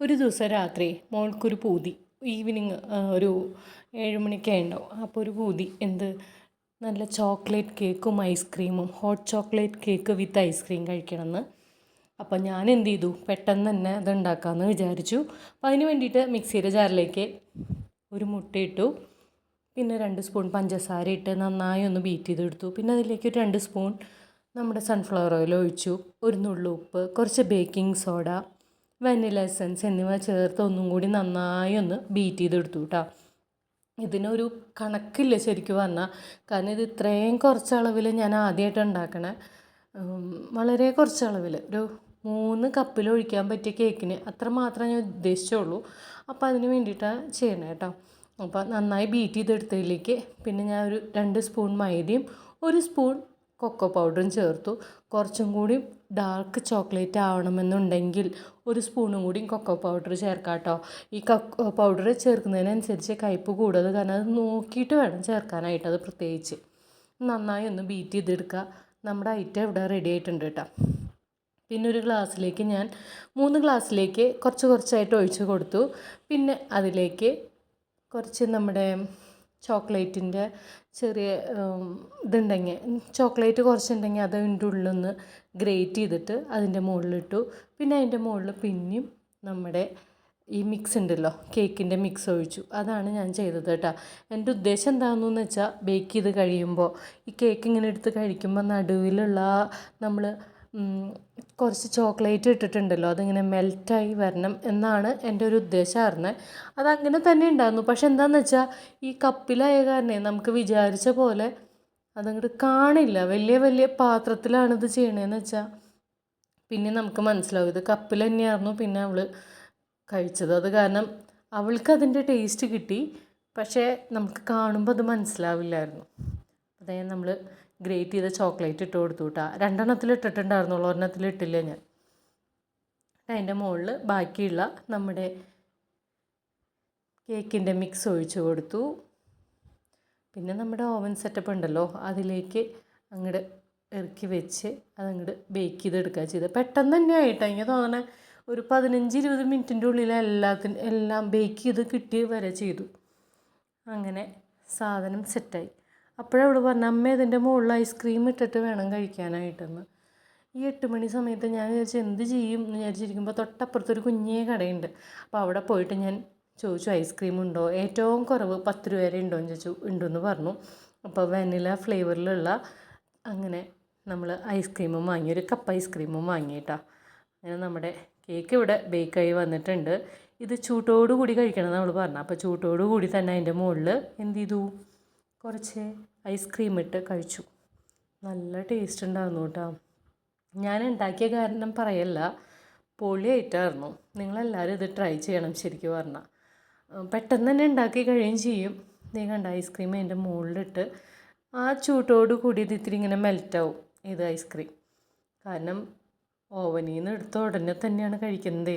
ഒരു ദിവസം രാത്രി മോൾക്കൊരു പൂതി. ഈവനിങ് ഒരു ഏഴ് മണിയൊക്കെ ഉണ്ടാവും അപ്പോൾ ഒരു പൂതി. എന്ത്? നല്ല ചോക്ലേറ്റ് കേക്കും ഐസ്ക്രീമും. Hot chocolate cake with ice cream കഴിക്കണമെന്ന്. അപ്പോൾ ഞാൻ എന്ത് ചെയ്തു? പെട്ടെന്ന് തന്നെ അത് ഉണ്ടാക്കാമെന്ന് വിചാരിച്ചു. അപ്പോൾ അതിന് വേണ്ടിയിട്ട് മിക്സിയുടെ ജാറിലേക്ക് ഒരു മുട്ടയിട്ടു പിന്നെ രണ്ട് സ്പൂൺ പഞ്ചസാര ഇട്ട് നന്നായി ഒന്ന് ബീറ്റ് ചെയ്തെടുത്തു. പിന്നെ അതിലേക്ക് ഒരു രണ്ട് സ്പൂൺ നമ്മുടെ സൺഫ്ലവർ ഓയിൽ ഒഴിച്ചു. ഒരു നുള്ളു ഉപ്പ് കുറച്ച് ബേക്കിംഗ് സോഡ വാനില എസൻസ് എന്നിവ ചേർത്ത് ഒന്നും കൂടി നന്നായി ഒന്ന് ബീറ്റ് ചെയ്തെടുത്തു കേട്ടോ ഇതിനൊരു കണക്കില്ല ശരിക്കും പറഞ്ഞാൽ കാരണം ഇത് ഇത്രയും കുറച്ച് അളവിൽ ഞാൻ ആദ്യമായിട്ട് ഉണ്ടാക്കണേ. വളരെ കുറച്ച് അളവിൽ ഒരു മൂന്ന് കപ്പിൽ ഒഴിക്കാൻ പറ്റിയ കേക്കിന് അത്ര മാത്രമേ ഞാൻ ഉദ്ദേശിച്ചുള്ളൂ. അപ്പോൾ അതിന് വേണ്ടിയിട്ടാണ് ചെയ്യണേ കേട്ടോ അപ്പോൾ നന്നായി ബീറ്റ് ചെയ്തെടുത്തതിലേക്ക് പിന്നെ ഞാൻ ഒരു രണ്ട് സ്പൂൺ മൈദയും ഒരു സ്പൂൺ കൊക്കോ പൗഡറും ചേർത്തു. കുറച്ചും കൂടി ഡാർക്ക് ചോക്ലേറ്റ് ആവണമെന്നുണ്ടെങ്കിൽ ഒരു സ്പൂണും കൂടി കൊക്കോ പൗഡർ ചേർക്കാം കേട്ടോ ഈ കൊക്കോ പൗഡർ ചേർക്കുന്നതിനനുസരിച്ച് കയ്പ്പ് കൂടുതൽ കാരണം അത് നോക്കിയിട്ട് വേണം ചേർക്കാനായിട്ട് അത് പ്രത്യേകിച്ച്. നന്നായി ഒന്ന് ബീറ്റ് ചെയ്തെടുക്കുക. നമ്മുടെ ഐറ്റം ഇവിടെ റെഡി ആയിട്ടുണ്ട് കേട്ടോ. പിന്നെ ഒരു ഗ്ലാസ്സിലേക്ക് ഞാൻ മൂന്ന് ഗ്ലാസ്സിലേക്ക് കുറച്ച് കുറച്ചായിട്ട് ഒഴിച്ച് കൊടുത്തു. പിന്നെ അതിലേക്ക് കുറച്ച് നമ്മുടെ ചോക്ലേറ്റിന്റെ ചെറിയ ഇതുണ്ടെങ്കിൽ ചോക്ലേറ്റ് കുറച്ചുണ്ടെങ്കിൽ അത് അതിന്റെ ഉള്ളിലൊന്ന് ഗ്രേറ്റ് ചെയ്തിട്ട് അതിന്റെ മുകളിലിട്ടു. പിന്നെ അതിന്റെ മുകളിൽ പിന്നെയും നമ്മുടെ ഈ മിക്സ് ഉണ്ടല്ലോ കേക്കിന്റെ മിക്സ് ഒഴിച്ചു. അതാണ് ഞാൻ ചെയ്തത് കേട്ടോ. എന്റെ ഉദ്ദേശം എന്താണെന്ന് വെച്ചാൽ ബേക്ക് ചെയ്ത് കഴിയുമ്പോൾ ഈ കേക്ക് ഇങ്ങനെ എടുത്ത് കഴിക്കുമ്പോൾ നടുവിലുള്ള നമ്മൾ കുറച്ച് ചോക്ലേറ്റ് ഇട്ടിട്ടുണ്ടല്ലോ അതിങ്ങനെ മെൽറ്റായി വരണം എന്നാണ് എന്റെ ഒരു ഉദ്ദേശമായിരുന്നത് അതങ്ങനെ തന്നെ ഉണ്ടായിരുന്നു. പക്ഷെ എന്താണെന്ന് വെച്ചാൽ ഈ കപ്പിലായ കാരണേ നമുക്ക് വിചാരിച്ച പോലെ അതങ്ങോട്ട് കാണില്ല. വലിയ വലിയ പാത്രത്തിലാണ് ഇത് ചെയ്യണതെന്ന് വെച്ചാൽ പിന്നെ നമുക്ക് മനസ്സിലാവും ഇത് കപ്പിൽ തന്നെയായിരുന്നു പിന്നെ അവൾ കഴിച്ചത്. അത് കാരണം അവൾക്ക് അതിന്റെ ടേസ്റ്റ് കിട്ടി. പക്ഷേ നമുക്ക് കാണുമ്പോൾ അത് മനസ്സിലാവില്ലായിരുന്നു. അതായത് നമ്മൾ ഗ്രേറ്റ് ചെയ്ത ചോക്ലേറ്റ് ഇട്ട് കൊടുത്തു കേട്ടോ രണ്ടെണ്ണത്തിൽ ഇട്ടിട്ടുണ്ടായിരുന്നുള്ളൂ. ഒരെണ്ണത്തിൽ ഇട്ടില്ല ഞാൻ. അതിന്റെ മുകളിൽ ബാക്കിയുള്ള നമ്മുടെ കേക്കിന്റെ മിക്സ് ഒഴിച്ച് കൊടുത്തു. പിന്നെ നമ്മുടെ ഓവൻ സെറ്റപ്പ് ഉണ്ടല്ലോ അതിലേക്ക് അങ്ങോട്ട് ഇറക്കി വെച്ച് അതങ്ങോട്ട് ബേക്ക് ചെയ്തെടുക്കുക ചെയ്തത് പെട്ടെന്ന് തന്നെ ആയിട്ടോ. എനിക്ക് തോന്നണേ ഒരു പതിനഞ്ച് ഇരുപത് മിനിറ്റിന്റെ ഉള്ളിൽ എല്ലാത്തിനും എല്ലാം ബേക്ക് ചെയ്ത് കിട്ടി വരെ ചെയ്തു. അങ്ങനെ സാധനം സെറ്റായി അപ്പോഴവൾ പറഞ്ഞ അമ്മ ഇതിന്റെ മുകളിൽ ഐസ്ക്രീം ഇട്ടിട്ട് വേണം കഴിക്കാനായിട്ടെന്ന്. ഈ എട്ട് മണി സമയത്ത് ഞാൻ വിചാരിച്ചു എന്ത് ചെയ്യും? എന്ന് വിചാരിച്ചിരിക്കുമ്പോൾ തൊട്ടപ്പുറത്തൊരു കുഞ്ഞേ കടയുണ്ട്. അപ്പോൾ അവിടെ പോയിട്ട് ഞാൻ ചോദിച്ചു ഐസ്ക്രീം ഉണ്ടോ? ഏറ്റവും കുറവ് പത്ത് രൂപ വരെ ഉണ്ടോ എന്ന് ചോദിച്ചു ഉണ്ടെന്ന് പറഞ്ഞു. അപ്പോൾ വനില ഫ്ലേവറിലുള്ള അങ്ങനെ നമ്മൾ ഐസ്ക്രീമും വാങ്ങി ഒരു കപ്പ് ഐസ്ക്രീമും വാങ്ങിയിട്ടാ. അങ്ങനെ നമ്മുടെ കേക്ക് ഇവിടെ ബേക്കായി വന്നിട്ടുണ്ട്. ഇത് ചൂട്ടോടു കൂടി കഴിക്കണം നമ്മൾ പറഞ്ഞു അപ്പോൾ ചൂട്ടോടു കൂടി തന്നെ അതിന്റെ മുകളിൽ എന്ത് ചെയ്തു? കുറച്ച് ഐസ്ക്രീം ഇട്ട് കഴിച്ചു. നല്ല ടേസ്റ്റ് ഉണ്ടായിരുന്നു കേട്ടോ. ഞാൻ ഉണ്ടാക്കിയ കാരണം പറയല്ല പൊളിയായിട്ടായിരുന്നു. നിങ്ങളെല്ലാവരും ഇത് ട്രൈ ചെയ്യണം ശരിക്കും പറഞ്ഞാൽ പെട്ടെന്ന് തന്നെ ഉണ്ടാക്കി കഴിയുകയും ചെയ്യും. നീ കണ്ട ഐസ്ക്രീം അതിന്റെ മുകളിലിട്ട് ആ ചൂട്ടോട് കൂടി ഇത് ഇത്തിരി ഇങ്ങനെ മെൽറ്റാവും ഇത് ഐസ്ക്രീം. കാരണം ഓവനിൽ നിന്ന് എടുത്ത ഉടനെ തന്നെയാണ് കഴിക്കുന്നത്.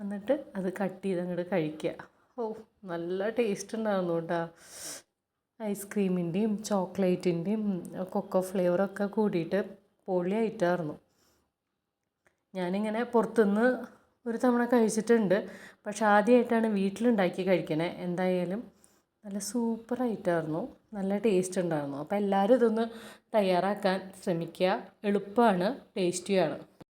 എന്നിട്ട് അത് കട്ട് ചെയ്ത് അങ്ങോട്ട് കഴിക്കുക ഓ നല്ല ടേസ്റ്റ് ഉണ്ടായിരുന്നു കേട്ടോ. ഐസ്ക്രീമിന്റെയും ചോക്ലേറ്റിന്റെയും കൊക്കോ ഫ്ലേവറൊക്കെ കൂടിയിട്ട് പൊളിയായിട്ടായിരുന്നു ഞാനിങ്ങനെ പുറത്തുനിന്ന് ഒരു തവണ കഴിച്ചിട്ടുണ്ട്. പക്ഷെ ആദ്യമായിട്ടാണ് വീട്ടിലുണ്ടാക്കി കഴിക്കണേ. എന്തായാലും നല്ല സൂപ്പറായിട്ടായിരുന്നു നല്ല ടേസ്റ്റ് ഉണ്ടായിരുന്നു. അപ്പോൾ എല്ലാവരും ഇതൊന്ന് തയ്യാറാക്കാൻ ശ്രമിക്കുക. എളുപ്പമാണ് ടേസ്റ്റിയാണ്